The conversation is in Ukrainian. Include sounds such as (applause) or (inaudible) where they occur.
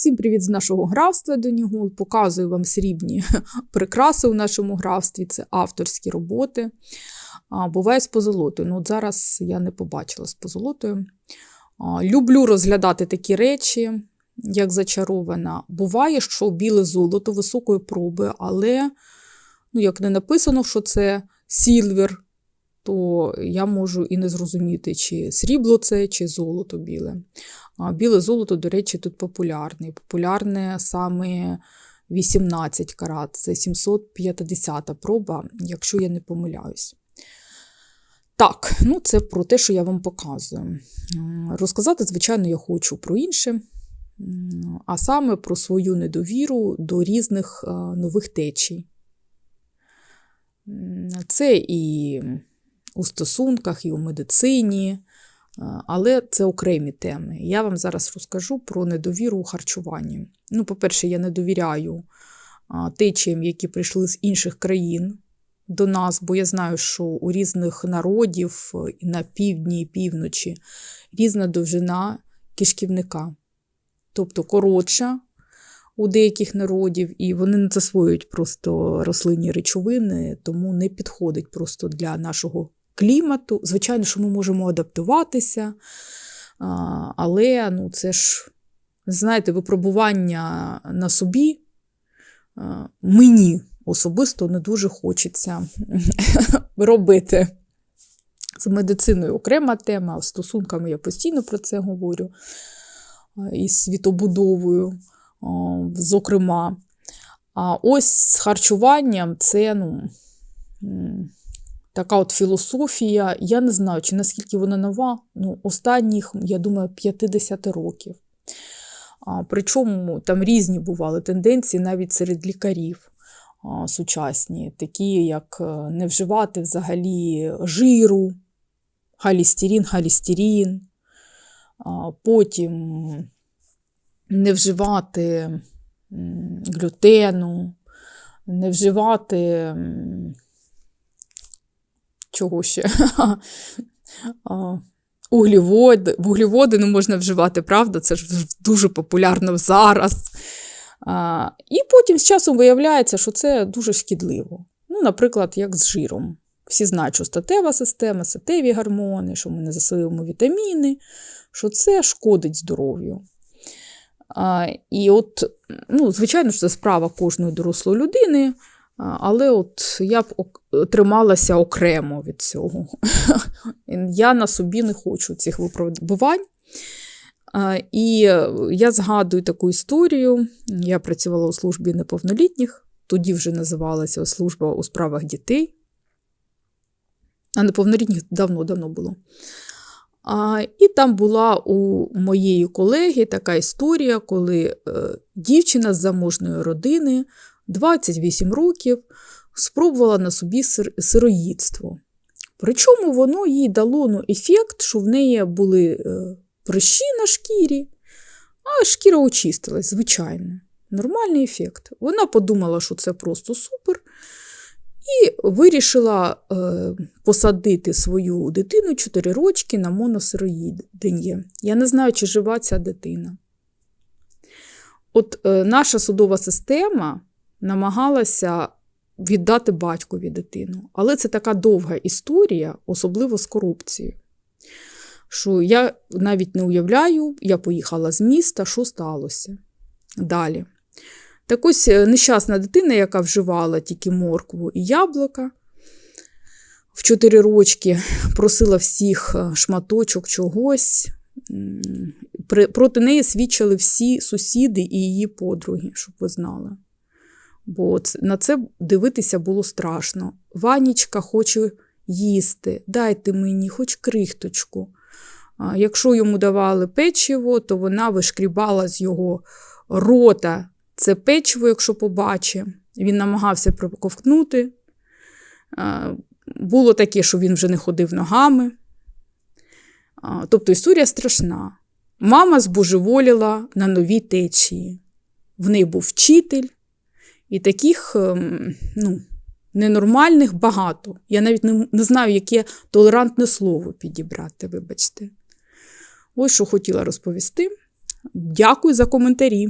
Всім привіт з нашого графства Донігул. Показую вам срібні (laughs) прикраси у нашому графстві. Це авторські роботи. Буває з позолотою. Ну, от зараз я не побачила з позолотою. Люблю розглядати такі речі, як зачарована. Буває, що біле золото високої проби, але, ну, як не написано, що це сілвер, то я можу і не зрозуміти, чи срібло це, чи золото біле. Біле золото, до речі, тут популярне. Популярне саме 18 карат, це 750 проба, якщо я не помиляюсь. Так, ну це про те, що я вам показую. Розказати, звичайно, я хочу про інше, а саме про свою недовіру до різних е, нових течій. Це і у стосунках, і у медицині, е, але це окремі теми. Я вам зараз розкажу про недовіру у харчуванні. Ну, по-перше, я не довіряю течіям, які прийшли з інших країн до нас, бо я знаю, що у різних народів е, на півдні і півночі різна довжина кишківника, тобто коротша. У деяких народів, і вони не засвоюють просто рослинні речовини, тому не підходить просто для нашого клімату. Звичайно, що ми можемо адаптуватися, але ну, це ж, знаєте, випробування на собі мені особисто не дуже хочеться (laughs) робити. З медициною окрема тема, з стосунками я постійно про це говорю, і світобудовою, зокрема. А ось з харчуванням це ну, така от філософія. Я не знаю, чи наскільки вона нова, ну, останніх, я думаю, 50 років. А, Причому там різні бували тенденції навіть серед лікарів а, сучасні, такі як е, не вживати взагалі жиру, халістерін, халістерін, а, потім не вживати глютену, не вживати чого ще? (laughs) Угліводи, вуглеводи не можна вживати, правда? Це ж дуже популярно зараз. А, І потім з часом виявляється, що це дуже шкідливо. Ну, наприклад, як з жиром. Всі знають, що статева система, статеві гормони, що ми не засвоюємо вітаміни, що це шкодить здоров'ю. А, І от, ну, звичайно, що це справа кожної дорослої людини, але от я б трималася окремо від цього. (laughs) Я на собі не хочу цих випробувань. І я згадую таку історію. Я працювала у службі неповнолітніх, тоді вже називалася служба у справах дітей. А неповнолітніх давно-давно було. А, І там була у моєї колеги така історія, коли е, дівчина з заможної родини 28 років спробувала на собі сир- сироїдство. Причому воно їй дало ну, ефект, що в неї були е, прищі на шкірі, а шкіра очистилась, звичайно. Нормальний ефект. Вона подумала, що це просто супер, і вирішила е, посадити свою дитину 4 рочки на моносироїдення. Я не знаю, чи жива ця дитина. От е, наша судова система намагалася віддати батькові дитину. Але це така довга історія, особливо з корупцією. Що я навіть не уявляю, я поїхала з міста, що сталося далі. Так ось е, нещасна дитина, яка вживала тільки моркву і яблука в 4 рочки, просила всіх е, шматочок чогось. Проти неї свідчили всі сусіди і її подруги, щоб ви знали. Бо на це дивитися було страшно. Ванічка хоче їсти, дайте мені хоч крихточку. Якщо йому давали печиво, то вона вишкрібала з його рота це печиво, якщо побачить. Він намагався проковтнути. Було таке, що він вже не ходив ногами. Тобто історія страшна. Мама збожеволіла на новій течії. В неї був вчитель, і таких ем, ну, ненормальних багато. Я навіть не, не знаю, яке толерантне слово підібрати, вибачте. Ось що хотіла розповісти. Дякую за коментарі.